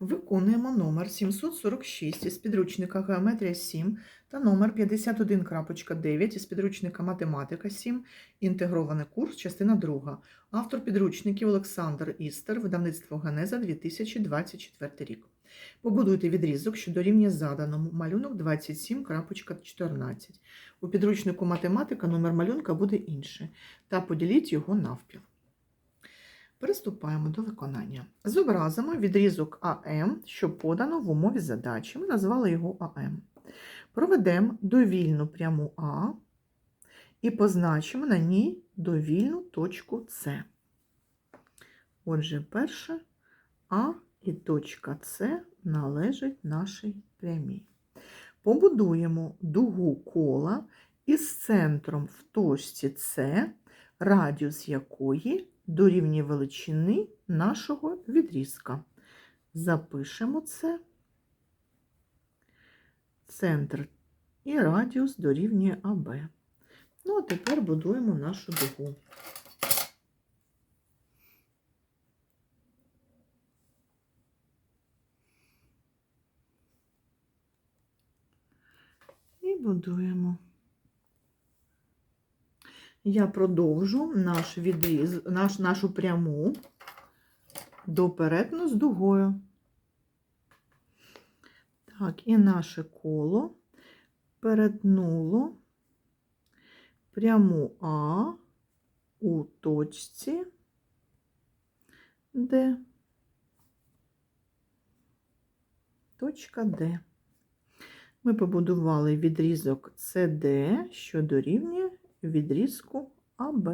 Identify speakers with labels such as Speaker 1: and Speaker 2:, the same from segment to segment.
Speaker 1: Виконуємо номер 746 із підручника Геометрія 7 та номер 51.9 із підручника Математика 7, інтегрований курс, частина 2. Автор підручників Олександр Істер, видавництво Генеза 2024 рік. Побудуйте відрізок, що дорівнює заданому малюнок 27.14. У підручнику Математика номер малюнка буде інший, та поділіть його навпіл. Приступаємо до виконання. Зобразимо відрізок АМ, що подано в умові задачі. Ми назвали його АМ. Проведемо довільну пряму А і позначимо на ній довільну точку С. Отже, перше А і точка С належать нашій прямій. Побудуємо дугу кола із центром в точці С, радіус якої дорівнює величини нашого відрізка. Запишемо це. Центр і радіус дорівнює АБ. Ну, а тепер будуємо нашу дугу. І будуємо. Я продовжу наш відріз, наш, нашу пряму до перетину з дугою. Так, і наше коло перетнуло пряму А у точці, Д. Точка Д. Ми побудували відрізок CD, що дорівнює відрізку АБ.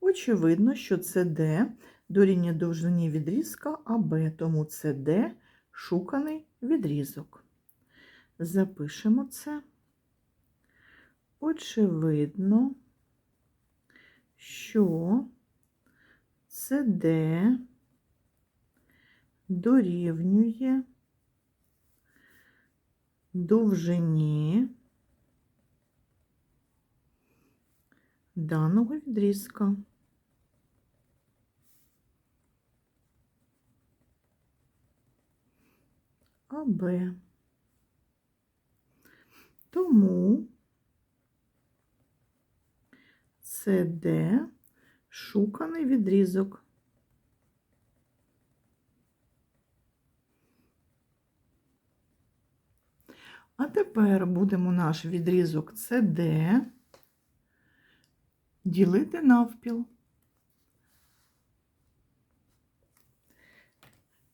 Speaker 1: Очевидно, що CD дорівнює довжині відрізка АБ, тому CD шуканий відрізок. Запишемо це. Очевидно, що CD дорівнює довжині даного відрізка. АБ. Тому СД шуканий відрізок. А тепер будемо наш відрізок CD ділити навпіл.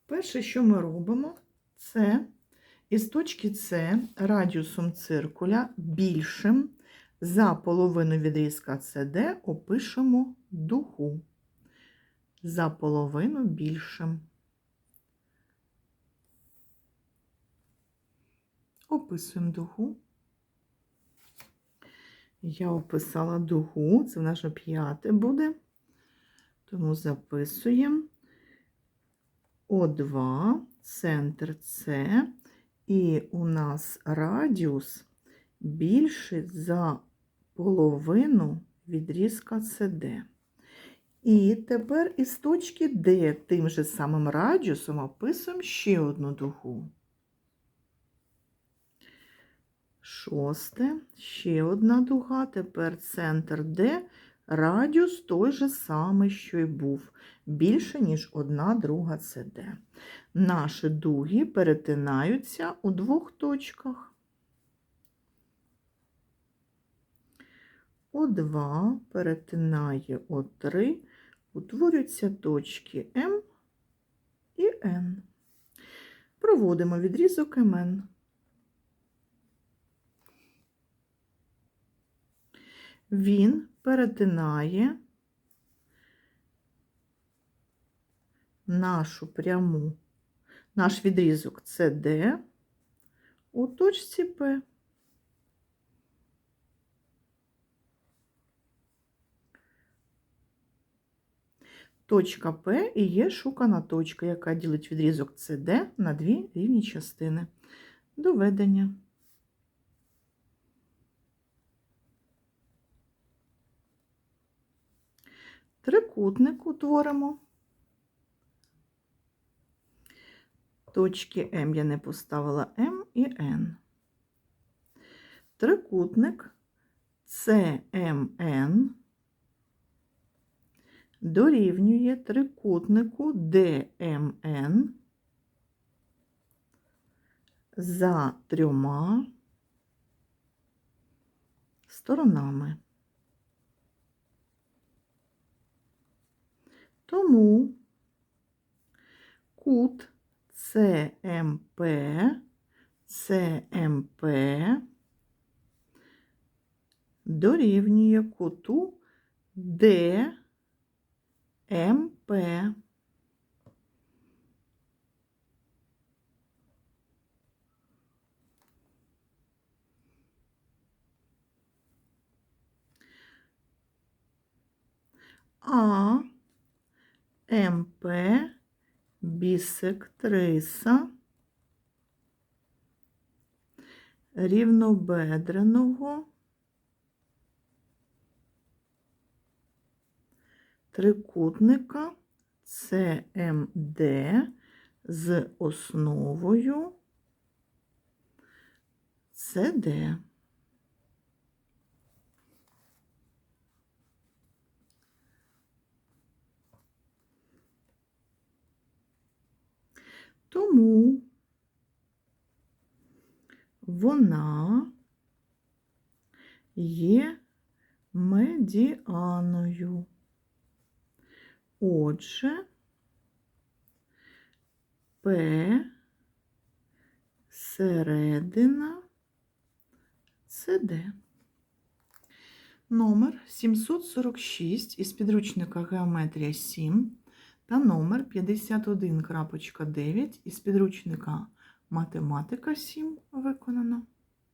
Speaker 1: Перше, що ми робимо, це із точки С радіусом циркуля більшим за половину відрізка CD опишемо дугу. За половину більшим. Описуємо дугу. Я описала дугу, це в наше п'яте буде, тому записуємо О2, центр С, і у нас радіус більший за половину відрізка CD. І тепер із точки D тим же самим радіусом описуємо ще одну дугу. Шосте, ще одна дуга, тепер центр Д, радіус той же самий, що й був, більше, ніж одна друга СД. Наші дуги перетинаються у двох точках. О2 перетинає О3, утворюються точки М і Н. Проводимо відрізок МН. Він перетинає нашу пряму, наш відрізок CD у точці П. Точка П і є шукана точка, яка ділить відрізок CD на дві рівні частини. Доведення. Трикутник утворимо точки М я не поставила М і Н. Трикутник CMN дорівнює трикутнику DMN за трьома сторонами. Тому кут ЦМП, ЦМП дорівнює куту ДМП. А МП бісектриса рівнобедреного трикутника ЦМД з основою СД. Тому вона є медіаною. Отже, П середина СД. Номер 746 із підручника Геометрія 7 та номер 51.9 із підручника Математика 7 виконано.